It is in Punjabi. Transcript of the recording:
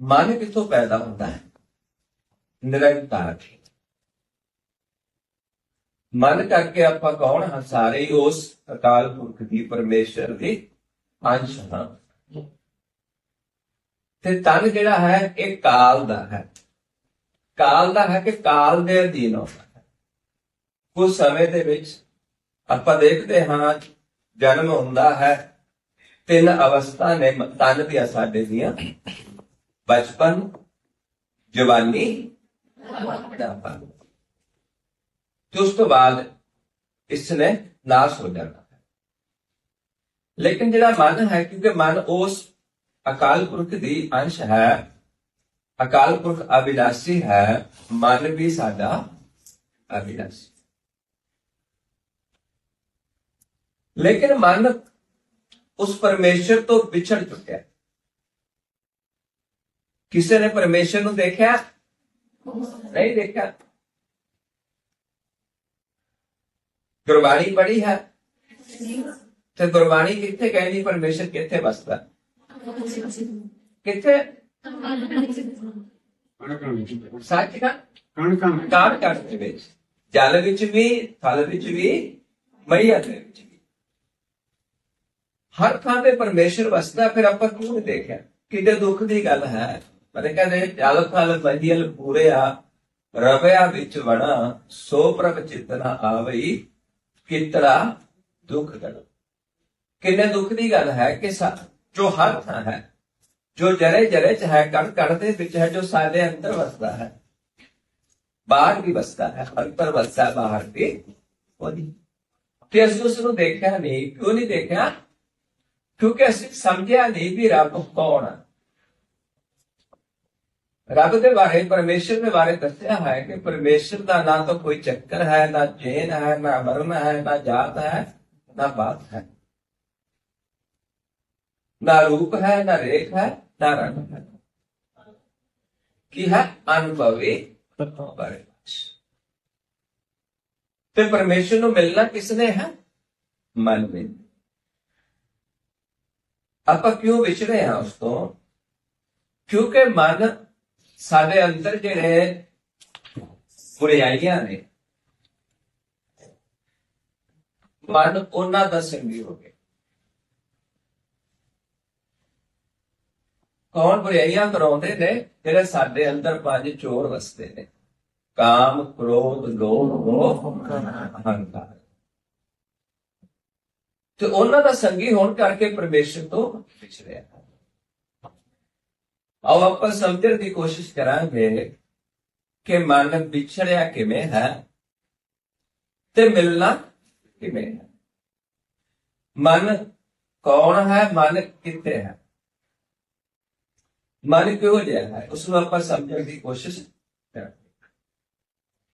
ਮਨ ਕਿੱਥੋਂ ਪੈਦਾ ਹੁੰਦਾ ਹੈ? ਨਿਰੰਕਾਰ ਮਨ ਕਰਕੇ ਆਪਾਂ ਕੌਣ ਹਾਂ? ਸਾਰੇ ਉਸ ਅਕਾਲ ਪੁਰਖ ਦੀ ਪਰਮੇਸ਼ਰ ਦੀ ਅੰਸ਼ ਹਾਂ। ਤੇ ਤਨ ਜਿਹੜਾ ਹੈ, ਇਹ ਕਾਲ ਦਾ ਹੈ। ਕਾਲ ਦਾ ਹੈ ਕਿ ਕਾਲ ਦੇ ਅਧੀਨ ਹੁੰਦਾ ਹੈ। ਕੁਝ ਸਮੇਂ ਦੇ ਵਿੱਚ ਆਪਾਂ ਦੇਖਦੇ ਹਾਂ, ਜਨਮ ਹੁੰਦਾ ਹੈ, ਤਿੰਨ ਅਵਸਥਾ ਨੇ ਤਨ ਦੀਆਂ ਸਾਡੇ ਦੀਆਂ। ਬਚਪਨ ਜਵਾਨੀ ਬੁਢਾਪਾ ਤੇ ਉਸ ਤੋਂ ਬਾਅਦ ਇਸ ਨੇ ਨਾਸ ਹੋ ਜਾਣਾ ਹੈ ਲੇਕਿਨ ਜਿਹੜਾ ਮਨ ਹੈ ਕਿਉਂਕਿ ਮਨ ਉਸ ਅਕਾਲ ਪੁਰਖ ਦੀ ਅੰਸ਼ ਹੈ ਅਕਾਲ ਪੁਰਖ ਅਵਿਨਾਸ਼ੀ ਹੈ ਮਨ ਵੀ ਸਾਡਾ ਅਵਿਨਾਸ਼ੀ ਲੇਕਿਨ ਮਨ ਉਸ ਪਰਮੇਸ਼ਰ ਤੋਂ ਵਿਛੜ ਚੁੱਕਿਆ ਹੈ। ਕਿਸੇ ਨੇ ਪਰਮੇਸ਼ਰ ਨੂੰ ਦੇਖਿਆ? ਨਹੀਂ ਦੇਖਿਆ। ਗੁਰਬਾਣੀ ਬੜੀ ਹੈ? ਤੇ ਗੁਰਬਾਣੀ ਕਿੱਥੇ ਕਹਿੰਦੀ ਪਰਮੇਸ਼ਰ ਕਿੱਥੇ ਵਸਦਾ? ਕਿੱਥੇ? ਸੱਚ ਦਾ ਕਣਕਾਂ ਕਾੜ ਕਾੜ ਦੇ ਵਿੱਚ। ਜਲ ਵਿੱਚ ਵੀ, ਥਲ ਵਿੱਚ ਵੀ, ਮਈਆ ਦੇ ਵਿੱਚ ਵੀ। ਹਰ ਥਾਂ ਤੇ ਪਰਮੇਸ਼ਰ ਵਸਦਾ, ਫਿਰ ਆਪਾਂ ਕਿਉਂ ਨਹੀਂ ਦੇਖਿਆ? ਕਿਤੇ ਦੁੱਖ ਦੀ ਗੱਲ ਹੈ। ਪਰ ਕਹਿੰਦੇ ਜਲ ਥਲ ਮਈਲ ਪੂਰਿਆ, ਰਵਿਆ ਵਿੱਚ ਵਣਾ, ਸੋ ਪ੍ਰਭ ਚਿਤਨਾ ਆਵਈ, ਕਿਤੜਾ ਦੁੱਖ ਗੜ ਕਿੰਨੇ ਦੁੱਖ ਦੀ ਗੱਲ ਹੈ ਕਿ ਜੋ ਹਰ ਥਾਂ ਹੈ, ਜੋ ਜਰੇ ਜਰੇ ਚ ਹੈ, ਕਣ ਕਣ ਦੇ ਵਿੱਚ ਹੈ, ਜੋ ਸਾਡੇ ਅੰਦਰ ਵਸਦਾ ਹੈ, ਬਾਹਰ ਵੀ ਵਸਦਾ ਹੈ ਅੰਦਰ ਵਸਦਾ ਬਾਹਰ ਵੀ ਉਹਦੀ ਤੇ ਅਸੀਂ ਉਸ ਨੂੰ ਦੇਖਿਆ ਨਹੀਂ, ਕਿਉਂ ਨਹੀਂ ਦੇਖਿਆ? ਕਿਉਂਕਿ ਅਸੀਂ ਸਮਝਿਆ ਨਹੀਂ ਵੀ ਰੱਬ ਕੌਣ ਹੈ ਰੱਬ ਦੇ ਬਾਰੇ ਪਰਮੇਸ਼ਰ ਦੇ ਬਾਰੇ ਦੱਸਿਆ ਹੈ ਕਿ ਪਰਮੇਸ਼ਰ ਦਾ ਨਾ ਤਾਂ ਕੋਈ ਚੱਕਰ ਹੈ, ਨਾ ਚੇਨ ਹੈ, ਨਾ ਵਰਨ ਹੈ, ਨਾ ਜਾਤ ਹੈ, ਨਾ ਬਾਤ ਹੈ। ਨਾ ਰੂਪ ਹੈ, ਨਾ ਰੇਖ ਹੈ, ਨਾ ਰੰਗ ਹੈ। ਕੀ ਹੈ? ਅਨੁਭਵੀ ਬਾਰੇ ਤੇ ਪਰਮੇਸ਼ਰ ਨੂੰ ਮਿਲਣਾ ਕਿਸਨੇ ਹੈ? ਮਨ ਵਿੱਚ। ਆਪਾਂ ਕਿਉਂ ਵਿਛੜੇ ਹਾਂ ਉਸ ਤੋਂ? ਕਿਉਂਕਿ ਮਨ ਸਾਡੇ ਅੰਦਰ ਜਿਹੜੇ ਬੁਰਾਈਆਂ ਨੇ ਮਨ ਉਹਨਾਂ ਦਾ ਸੰਗੀ ਹੋ ਗਿਆ। ਕੌਣ ਬੁਰਾਈਆਂ ਕਰਾਉਂਦੇ ਨੇ? ਜਿਹੜੇ ਸਾਡੇ ਅੰਦਰ ਪੰਜ ਚੋਰ ਵਸਦੇ ਨੇ। ਕਾਮ, ਕ੍ਰੋਧ, ਲੋਭ, ਮੋਹ ਅਹੰਕਾਰ ਤੇ ਉਹਨਾਂ ਦਾ ਸੰਗੀ ਹੋਣ ਕਰਕੇ ਪਰਮੇਸ਼ਰ ਤੋਂ ਵਿਛੜਿਆ ਆਓ ਆਪਾਂ ਸਮਝਣ ਦੀ ਕੋਸ਼ਿਸ਼ ਕਰਾਂਗੇ ਕਿ ਮਨ ਵਿਛੜਿਆ ਕਿਵੇਂ ਹੈ ਤੇ ਮਿਲਣਾ ਕਿਵੇਂ ਹੈ। ਮਨ ਕੌਣ ਹੈ, ਮਨ ਕਿੱਥੇ ਹੈ? ਮਨ ਕਿਹੋ ਜਿਹਾ ਹੈ? ਉਸ ਨੂੰ ਆਪਾਂ ਸਮਝਣ ਦੀ ਕੋਸ਼ਿਸ਼ ਕਰਾਂਗੇ।